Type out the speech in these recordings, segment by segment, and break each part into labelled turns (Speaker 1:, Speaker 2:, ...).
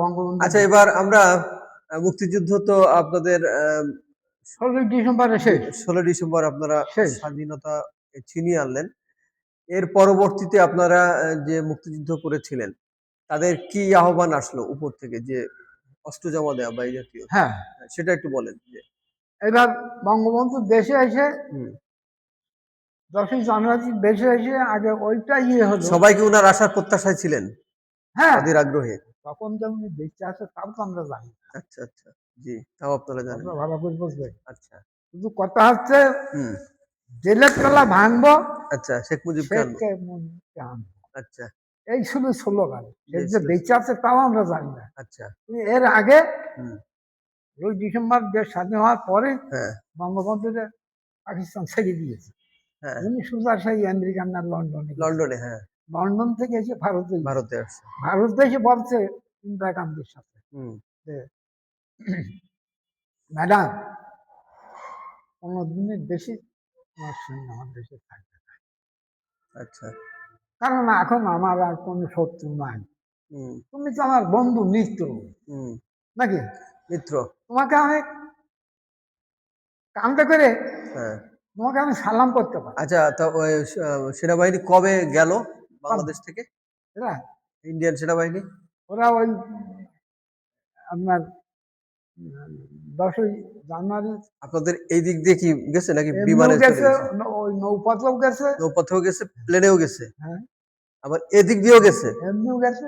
Speaker 1: বঙ্গবন্ধু
Speaker 2: আচ্ছা এবার আমরা মুক্তিযুদ্ধ তো আপনাদের
Speaker 1: ষোলোই ডিসেম্বরে শেষ।
Speaker 2: ষোলো ডিসেম্বর আপনারা। স্বাধীনতা ছিনিয়ে আনলেন। এর পরবর্তীতে আপনারা যে মুক্তিযুদ্ধ করেছিলেন তাদের কি আহ্বান আসলো উপর থেকে যে অস্ত্র জমা দেওয়া বা এই জাতীয়?
Speaker 1: হ্যাঁ।
Speaker 2: সেটা একটু বলেন যে
Speaker 1: এবার বঙ্গবন্ধু দেশে এসে। দশই জানুয়ারি দেশে এসে আগে ওইটা ইয়ে হলো।
Speaker 2: সবাই কি উনার আসার প্রত্যাশায় ছিলেন
Speaker 1: হ্যাঁ।
Speaker 2: তাদের আগ্রহে।
Speaker 1: তখন যেমন বেঁচে আছে তাও তো আমরা জানি।
Speaker 2: আচ্ছা আচ্ছা। জি তাও আপনারা জানেন।
Speaker 1: আমরা ভালো করে বুঝবে
Speaker 2: আচ্ছা।
Speaker 1: শুধু কথা হচ্ছে জেলের তলা ভাঙবো
Speaker 2: আচ্ছা শেখ মুজিব। আচ্ছা।
Speaker 1: এই শুধু স্লোগান এর যে বেঁচে আছে তাও আমরা জানি না।
Speaker 2: আচ্ছা।
Speaker 1: এর আগে ওই ডিসেম্বর দেশ স্বাধীন হওয়ার পরে
Speaker 2: হ্যাঁ।
Speaker 1: বঙ্গবন্ধুকে পাকিস্তান ছেড়ে দিয়েছে।
Speaker 2: হ্যাঁ।
Speaker 1: উনি সুজার শাহী আমেরিকান না লন্ডনে
Speaker 2: লন্ডনে হ্যাঁ।
Speaker 1: লন্ডন থেকে এসে ভারতে
Speaker 2: ভারতে আসছে।
Speaker 1: ভারতে এসে বলছে ইন্দিরা গান্ধীর সাথে ম্যাডাম পনেরো দিনের বেশি তোমার সঙ্গে আমার দেশে থাকবে না।
Speaker 2: আচ্ছা।
Speaker 1: কারণ এখন আমার আর কোনো শত্রু নাই। তুমি তো আমার বন্ধু মিত্র।
Speaker 2: হুম।
Speaker 1: নাকি?
Speaker 2: মিত্র।
Speaker 1: তোমাকে আমি কামটা করে
Speaker 2: হ্যাঁ।
Speaker 1: তোমাকে আমি সালাম করতে পারি।
Speaker 2: আচ্ছা তা সেনাবাহিনী কবে গেল? বাংলাদেশ থেকে?
Speaker 1: এরা?
Speaker 2: ইন্ডিয়ান সেনাবাহিনী?
Speaker 1: ওরা ওই আপনার দশই জানুয়ারি।
Speaker 2: আপনাদের এই দিক দিয়ে কি গেছে নাকি বিমানে
Speaker 1: গেছে? ওই নৌপথেও গেছে।
Speaker 2: নৌপথেও গেছে প্লেনেও গেছে?
Speaker 1: হ্যাঁ।
Speaker 2: আবার এদিক দিয়েও গেছে?
Speaker 1: এমনিও গেছে।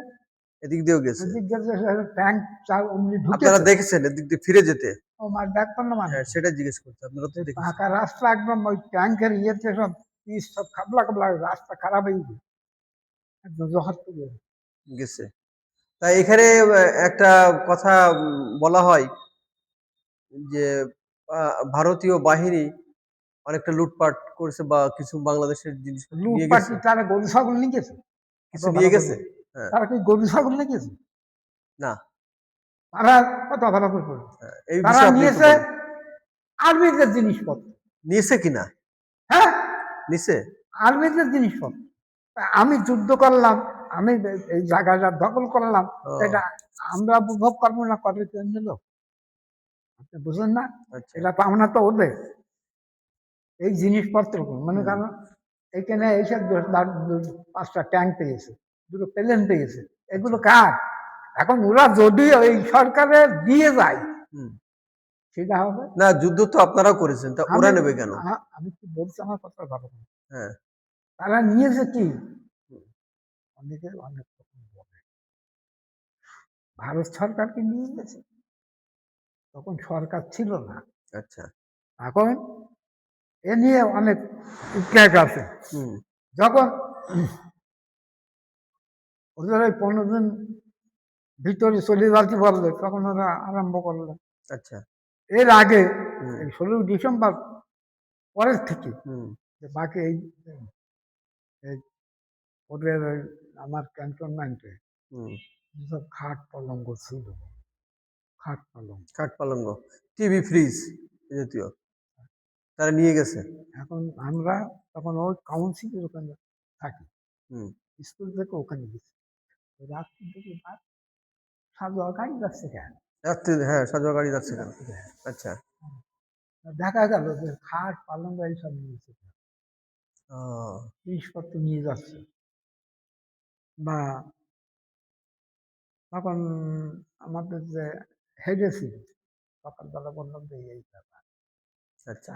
Speaker 2: এদিক দিয়েও গেছে?
Speaker 1: এদিক গেছে ট্যাঙ্ক চার অমনি
Speaker 2: আপনারা দেখেছেন এদিক দিয়ে ফিরে যেতে?
Speaker 1: ও মার ডাক করল মানে
Speaker 2: হ্যাঁ সেটা জিজ্ঞেস করতে আপনারা তো দেখেছেন।
Speaker 1: রাস্তা একদম ওই ট্যাঙ্কের ইয়েতে সব সব খাবলা খাবলা রাস্তা খারাপ হয়ে গেছে।
Speaker 2: গেছে। তাই এখানে একটা কথা বলা হয় যে ভারতীয় বাহিনী অনেকটা লুটপাট করেছে বা কিছু বাংলাদেশের জিনিস
Speaker 1: লুটপাট তারা গরু ছাগল নিয়ে গেছে?
Speaker 2: কিছু নিয়ে গেছে? হ্যাঁ।
Speaker 1: তারা কি গরু ছাগল নিয়ে গেছে?
Speaker 2: না।
Speaker 1: তারা কথা ভালো করে।
Speaker 2: হ্যাঁ,
Speaker 1: তারা নিয়েছে আর্মিদের জিনিসপত্র।
Speaker 2: নিয়েছে কিনা?
Speaker 1: হ্যাঁ?
Speaker 2: নিছে
Speaker 1: আর্মিদের জিনিসপত্র। আমি যুদ্ধ করলাম আমি এই জায়গাটা দখল করলাম এটা আমরা উপভোগ করব না করে দিল আপনি বুঝলেন না?
Speaker 2: আচ্ছা।
Speaker 1: এটা পাওনা তো ওদের। এই জিনিসপত্র মনে। করেন এখানে দু- পাঁচটা ট্যাঙ্ক পেয়েছে দুটো প্লেন পেয়েছে এগুলো কার? এখন ওরা যদি ওই সরকারে দিয়ে যায়। সেটা হবে?
Speaker 2: না যুদ্ধ তো আপনারাও করেছেন তা ওরা নেবে কেন?
Speaker 1: আমি কি বলছি আমার কথা ভালো
Speaker 2: হ্যাঁ।
Speaker 1: তারা নিয়েছে কি। অনেকে অনেক রকম বলে। ভারত সরকারকে নিয়ে গেছে। তখন সরকার ছিল না।
Speaker 2: আচ্ছা।
Speaker 1: এখন এ নিয়ে অনেক ইতিহাস আছে। যখন ওদের ওই পনেরো দিন ভিতরে চলে যাচ্ছি বললে তখন ওরা আরম্ভ করল।
Speaker 2: আচ্ছা।
Speaker 1: এর আগে ষোলোই ডিসেম্বর পরের থেকে বাকি এই এই ওদের আমার ক্যান্টনমেন্টে
Speaker 2: হুম।
Speaker 1: সব খাট পলঙ্গ ছিল। খাট পলঙ্গ।
Speaker 2: খাট পালঙ্গ। টিভি ফ্রিজ জাতীয়। তারা নিয়ে গেছে।
Speaker 1: এখন আমরা তখন ওই কাউন্সিলের ওখানে থাকি।
Speaker 2: হুম।
Speaker 1: স্কুল থেকে ওখানে গেছি। রাত্রি থেকে সাজোয়া গাড়ি যাচ্ছে কেন?
Speaker 2: রাত্রে হ্যাঁ সাজোয়া গাড়ি যাচ্ছে কেন? আচ্ছা।
Speaker 1: দেখা গেল যে খাট পালঙ্গ এইসব নিয়েছে জিনিসপত্র নিয়ে যাচ্ছে। বা তখন আমাদের যে হেডে ছিল সকালবেলা বললাম যে এই ব্যাপার।
Speaker 2: আচ্ছা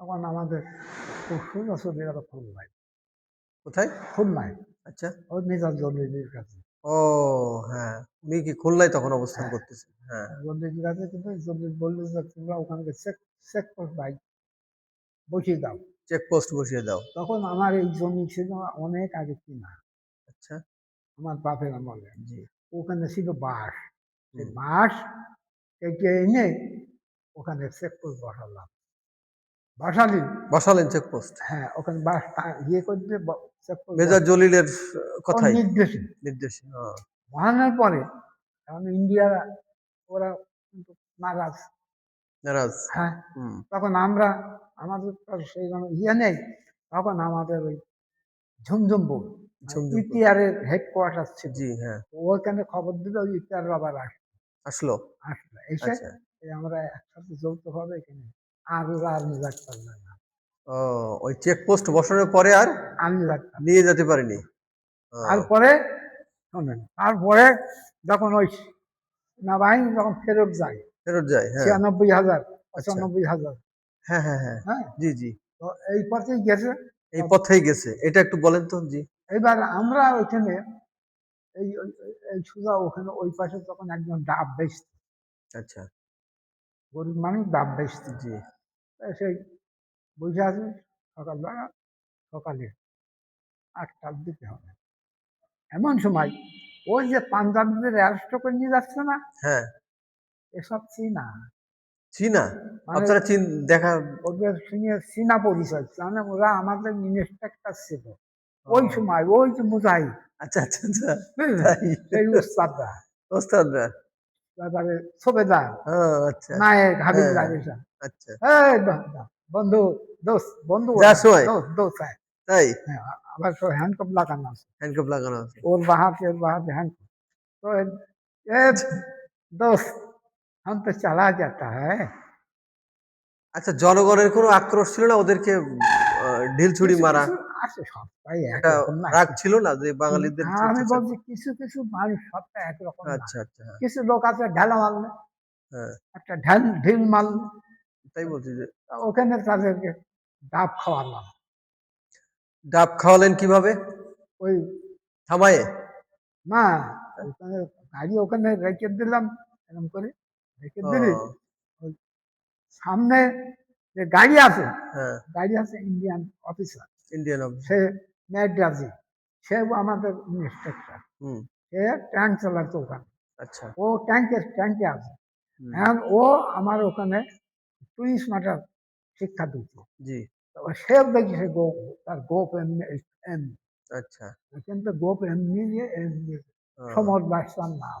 Speaker 1: তখন আমাদের খুব সোজা চলে গেল খুলনায়
Speaker 2: কোথায়?
Speaker 1: খুলনায়
Speaker 2: আচ্ছা।
Speaker 1: ওই মেজাজ জলিলের কাছে
Speaker 2: ও হ্যাঁ। উনি কি খুলনায় তখন অবস্থান
Speaker 1: হ্যাঁ।
Speaker 2: করতেছেন? হ্যাঁ।
Speaker 1: জলিলের কাছে কিন্তু জলিল বলল যে তোমরা ওখানে চেক চেক পোস্ট বাইক বসিয়ে দাও।
Speaker 2: চেকপোস্ট বসিয়ে দাও।
Speaker 1: তখন আমার এই জমি ছিল অনেক আগে কিনা।
Speaker 2: আচ্ছা।
Speaker 1: আমার বাপের আমলে।
Speaker 2: জি।
Speaker 1: ওখানে ছিল বাঁশ। সেই। বাঁশ কেটে এনে ওখানে চেকপোস্ট বসালাম। বসালি?
Speaker 2: বসালেন চেকপোস্ট?
Speaker 1: হ্যাঁ ওখানে টা- ইয়ে করে দিয়ে চেকপোস্ট
Speaker 2: মেজর জলিলের কথাই।
Speaker 1: নির্দেশে।
Speaker 2: নির্দেশে
Speaker 1: বসানোর পরে এখন ইন্ডিয়ার ওরা নারাজ। হ্যাঁ তখন আমরা আমাদের সেই ইয়ে নেই তখন আমাদের ওই ঝুমঝুম বউ। ইতিহারের হেডকোয়ার্টার ছিল।
Speaker 2: জি হ্যাঁ।
Speaker 1: ওইখানে খবর দিল ইতিহার আবার আসলো।
Speaker 2: আসলো?
Speaker 1: এসে
Speaker 2: আচ্ছা।
Speaker 1: আমরা একসাথে যৌথভাবে এখানে আর ওরা আর নিয়ে যাতে পারবে না
Speaker 2: ও ওই চেকপোস্ট বসানোর পরে আর
Speaker 1: আর নিয়ে যাতে
Speaker 2: নিয়ে যেতে পারেনি?
Speaker 1: তারপরে শোনেন তারপরে যখন ওই সেনাবাহিনী যখন ফেরত যায়
Speaker 2: ফেরত যায় হ্যাঁ।
Speaker 1: ছিয়ানব্বই হাজার পঁচানব্বই হাজার।
Speaker 2: হ্যাঁ হ্যাঁ হ্যাঁ।
Speaker 1: হ্যাঁ।
Speaker 2: জি জি।
Speaker 1: তো এই পথেই গেছে।
Speaker 2: এই পথেই গেছে। এটা একটু বলেন তো জি।
Speaker 1: এবার আমরা ওইখানে এই এই সুজা ওখানে ওই পাশে তখন একজন ডাব বেচত।
Speaker 2: আচ্ছা।
Speaker 1: গরিব মানুষ ডাব বেচত।
Speaker 2: জি।
Speaker 1: সেই বুঝে আছে সকালবেলা সকালে আটটার দিকে হবে। এমন সময় ওই যে পাঞ্জাবিদের অ্যারেস্ট করে নিয়ে যাচ্ছে না?
Speaker 2: হ্যাঁ।
Speaker 1: এসব চীনা।
Speaker 2: চীনা?
Speaker 1: মানে
Speaker 2: আপনারা চীন দেখা
Speaker 1: ওদের সঙ্গে চীনা পরিচয় মানে ওরা আমাদের ইন্সপেক্টর ছিল। ওই সময় ওই যে মুজাহিদ।
Speaker 2: আচ্ছা আচ্ছা আচ্ছা।
Speaker 1: এই উস্তাদরা।
Speaker 2: উস্তাদরা।
Speaker 1: তারপরে সোবেদার
Speaker 2: আচ্ছা।
Speaker 1: নায়েক হাবিবদার
Speaker 2: হ্যাঁ,
Speaker 1: এসব
Speaker 2: আচ্ছা।
Speaker 1: হ্যাঁ, এই বন্ধু দোস্ত বন্ধু দোস্ত দোস্ত
Speaker 2: তাই।
Speaker 1: হ্যাঁ, আবার সব হ্যান্ডকাপ লাগানো আছে।
Speaker 2: হ্যান্ডকাপ লাগানো আছে।
Speaker 1: ওর বাহাতে ওর বাহাতে হ্যান্ডকাপ তো এ আচ্ছা। দোস্ত हम तो चला जाता है
Speaker 2: আচ্ছা জনগণের কোনো আক্রোশ ছিল না ওদেরকে আহ, ঢিল ছুরি
Speaker 1: কিছু
Speaker 2: মারা
Speaker 1: কিছু আছে সবটাই
Speaker 2: একটা
Speaker 1: একরকম না
Speaker 2: রাগ ছিল না যে বাঙালিদের
Speaker 1: হ্যাঁ, আমি
Speaker 2: আচ্ছা
Speaker 1: বলছি কিছু কিছু মানুষ সবটা একরকম না।
Speaker 2: আচ্ছা আচ্ছা হ্যাঁ,
Speaker 1: কিছু লোক আছে ঢেলা মারলে
Speaker 2: হ্যাঁ
Speaker 1: একটা ঢেল ঢিল মারলে
Speaker 2: তাই বলছি যে
Speaker 1: তা ওখানে তাদেরকে ডাব খাওয়ালাম
Speaker 2: ডাব খাওয়ালেন কিভাবে
Speaker 1: ওই
Speaker 2: থামায়ে
Speaker 1: না ওখানে গাড়ি ওখানে রেখে দিলাম এরকম করে রেখে দিলি সামনে যে গাড়ি আছে
Speaker 2: হ্যাঁ।
Speaker 1: গাড়ি আছে ইন্ডিয়ান অফিসার
Speaker 2: ইন্ডিয়ান
Speaker 1: সে ম্যাড্রাজি সেও আমাদের ইন্সট্রাক্টর সে ট্যাঙ্ক চালাতো ওখানে।
Speaker 2: আচ্ছা।
Speaker 1: ও ট্যাঙ্কের ট্যাঙ্কে আছে। ও আমার ওখানে টুরিস্ট ম্যাটার শিক্ষা দিচ্ছে
Speaker 2: জি।
Speaker 1: সে গোপ তার গোপ এমনি এমনি
Speaker 2: আচ্ছা।
Speaker 1: কিন্তু গোপ এমনি যে এমনি সমর দাস তার নাম।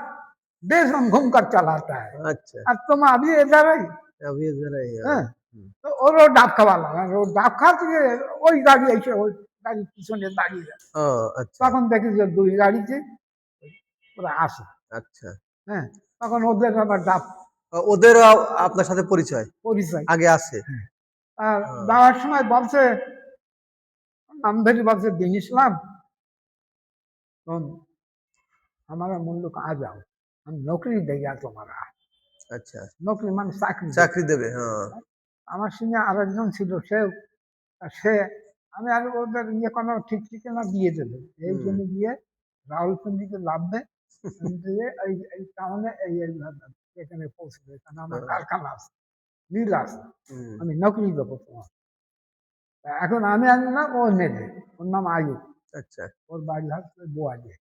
Speaker 1: देश हम घूम कर चलाता है
Speaker 2: আচ্ছা
Speaker 1: अब तुम अभी इधर आई
Speaker 2: আমি যারাই
Speaker 1: হ্যাঁ তো ওরও ডাব খাওয়ালাম আর ও ডাব খাওয়াতে গিয়ে ওই গাড়ি এসে ওই গাড়ির পিছনে দাঁড়িয়ে যায়
Speaker 2: ও আচ্ছা
Speaker 1: তখন দেখি যে দুই গাড়িতে ওরা আসে
Speaker 2: আচ্ছা
Speaker 1: হ্যাঁ তখন ওদের আবার ডাব
Speaker 2: ও, ওদেরও আপনার সাথে পরিচয়
Speaker 1: পরিচয়
Speaker 2: আগে আছে
Speaker 1: আর
Speaker 2: হ্যাঁ।
Speaker 1: যাওয়ার সময় বলছে নাম ধরে বলছে দিন ইসলাম तुम हमारा मुल्क আমি নৌকরি দেয়া তোমারা
Speaker 2: আচ্ছা।
Speaker 1: নৌকরি মানে চাকরি
Speaker 2: চাকরি দেবে হ্যাঁ।
Speaker 1: আমার সঙ্গে আর একজন ছিল সেও সে আমি আর ওদের ইয়ে কোনো ঠিক ঠিক না দিয়ে দেবে। এই জন্য গিয়ে রাহুলপিন্ডিকে লাভবে দিয়ে। এই এই টাউনে এই এখানে পৌঁছে দেবে কারণ আমার
Speaker 2: হ্যাঁ।
Speaker 1: কারখানা আছে মিল আছে। আমি নকরি দেবো তোমার। এখন আমি আনি না ও নেবে ওর নাম আয়ু
Speaker 2: আচ্ছা।
Speaker 1: ওর বাড়ি হাত বোয়া দিয়ে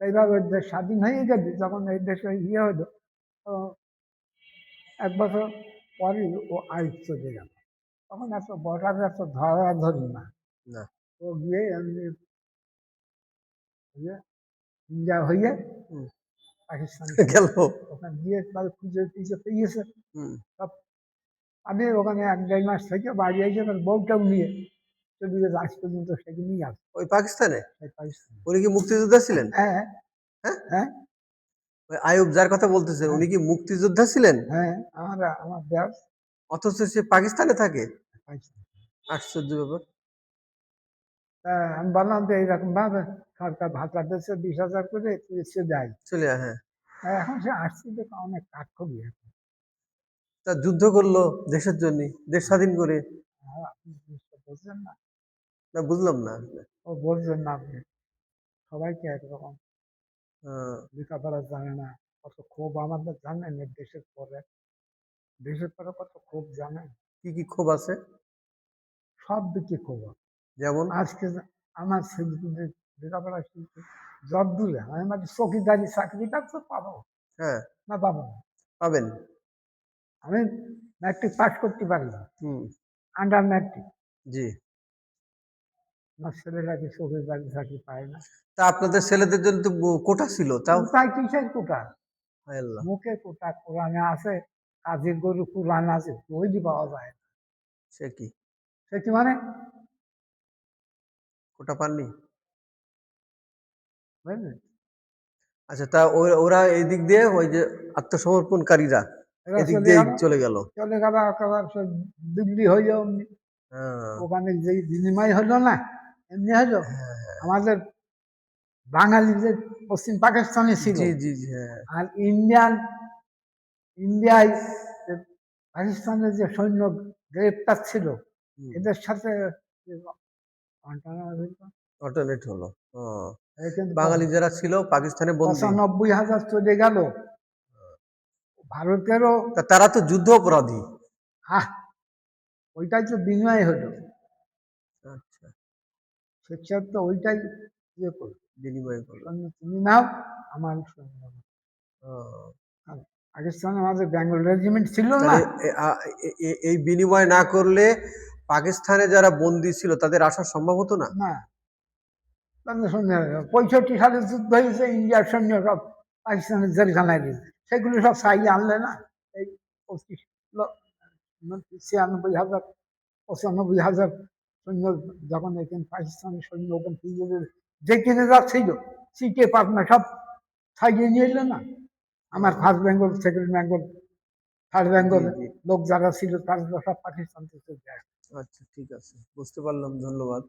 Speaker 1: এইভাবে দেশ স্বাধীন হয়ে গেছে যখন এই দেশে ইয়ে হলো তো এক বছর পরে ও আয়ু চলে গেল। তখন এত বর্ডার এত ধরাধরি না।
Speaker 2: না।
Speaker 1: ও গিয়ে এমনি ইয়ে ইন্ডিয়া হয়ে। পাকিস্তান
Speaker 2: গেল।
Speaker 1: ওখানে গিয়ে তাদের খুঁজে খুঁজে পেয়েছে।
Speaker 2: হুম,
Speaker 1: আমি ওখানে এক দেড় মাস থেকে বাড়ি এসে এবার বউটাও নিয়ে। গেছে আজ পর্যন্ত নিয়ে আসে
Speaker 2: ওই পাকিস্তানে?
Speaker 1: পাকিস্তানে।
Speaker 2: উনি কি মুক্তিযোদ্ধা ছিলেন?
Speaker 1: হ্যাঁ
Speaker 2: হ্যাঁ?
Speaker 1: হ্যাঁ?
Speaker 2: ওই আয়ুব যার কথা বলতেছেন উনি কি মুক্তিযোদ্ধা ছিলেন?
Speaker 1: হ্যাঁ আমার আমার দেশ।
Speaker 2: অথচ সে পাকিস্তানে থাকে? আশ্চর্য ব্যাপার।
Speaker 1: আমি বললাম যে এইরকম ভাবে সরকার ভাতা দিচ্ছে বিশ হাজার করে এসে যায়
Speaker 2: চলে হ্যাঁ।
Speaker 1: এখন সে আসছে দেখে অনেক কাঠ কবি
Speaker 2: তা যুদ্ধ করল দেশের জন্য দেশ স্বাধীন করে।
Speaker 1: আপনি বুঝলেন না।
Speaker 2: না বুঝলাম না।
Speaker 1: আসলে ও বলছেন না আপনি। সবাইকে একরকম। লেখাপড়া জানে না কত ক্ষোভ। আমাদের জানেন দেশের পরে। দেশের পরে কত ক্ষোভ জানেন
Speaker 2: কি কি ক্ষোভ আছে?
Speaker 1: সব দিকে ক্ষোভ।
Speaker 2: যেমন?
Speaker 1: আজকে আমার ছেলে লেখাপড়া শিখছে যদ্দূরে আমি মানে চকিদারি চাকরিটা তো পাবো।
Speaker 2: হ্যাঁ।
Speaker 1: না পাবো না।
Speaker 2: পাবেন।
Speaker 1: আমি ম্যাট্রিক পাস করতে পারি না
Speaker 2: হুম।
Speaker 1: আন্ডার ম্যাট্রিক
Speaker 2: জি।
Speaker 1: আমার ছেলেরা কি চকিদারি চাকরি পায় না।
Speaker 2: তা আপনাদের ছেলেদের জন্য তো কোটা ছিল তাও
Speaker 1: তাই কিসের কোটা? মুখে কোটা কোরআনে আছে গরু কোরআন আছে বইটি পাওয়া যায় না।
Speaker 2: সে কি?
Speaker 1: সে কি মানে?
Speaker 2: কোটা পাননি?
Speaker 1: বুঝলেন
Speaker 2: আচ্ছা তা ওরা- এই দিক দিয়ে ওই যে আত্মসমর্পণকারীরা এদিক
Speaker 1: চলে
Speaker 2: দিয়ে
Speaker 1: গেল,
Speaker 2: চলে গেল।
Speaker 1: চলে গেল দিল্লি অমনি।
Speaker 2: হ্যাঁ।
Speaker 1: ওখানে যে বিনিময় হলো না এমনি হলো আমাদের বাঙালি যে পশ্চিম পাকিস্তানে ছিল।
Speaker 2: জি জি জি হ্যাঁ।
Speaker 1: আর ইন্ডিয়ান ইন্ডিয়ায় পাকিস্তানের যে সৈন্য গ্রেপ্তার ছিল এদের সাথে
Speaker 2: অল্টারনেট হলো বাঙালি যারা ছিল পাকিস্তানে
Speaker 1: পঁচানব্বই হাজার চলে গেল। ভারতেরও
Speaker 2: তারা তো যুদ্ধ অপরাধী।
Speaker 1: হ্যাঁ ওইটাই তো বিনিময় হলো। শিক্ষক তো ওইটাই ইয়ে
Speaker 2: বিনিময় করল
Speaker 1: সৈন্য তুমি নাও আমার পাকিস্তানে আমাদের বেঙ্গল রেজিমেন্ট ছিল না।
Speaker 2: এই বিনিময় না করলে পাকিস্তানে যারা বন্দী ছিল তাদের আসার সম্ভব হতো না?
Speaker 1: না। পঁয়ষট্টি সালে যুদ্ধ হয়েছে ইন্ডিয়ার সৈন্য সব পাকিস্তানের জেলখানায় দিয়েছে সেগুলো সব সাইয়ে আনলে না এই পঁচিশ মানে ছিয়ানব্বই হাজার পঁচানব্বই হাজার সৈন্য যখন এখানে পাকিস্তানের সৈন্য ওখান থেকে যেখানে যাচ্ছিল সিটে পাটনা সব সাইয়ে নিয়ে এলো না? আমার first Bengal second Bengal
Speaker 2: third Bengal.
Speaker 1: লোক যারা ছিল তারা সব পাকিস্তান থেকে
Speaker 2: আচ্ছা ঠিক আছে। বুঝতে পারলাম ধন্যবাদ।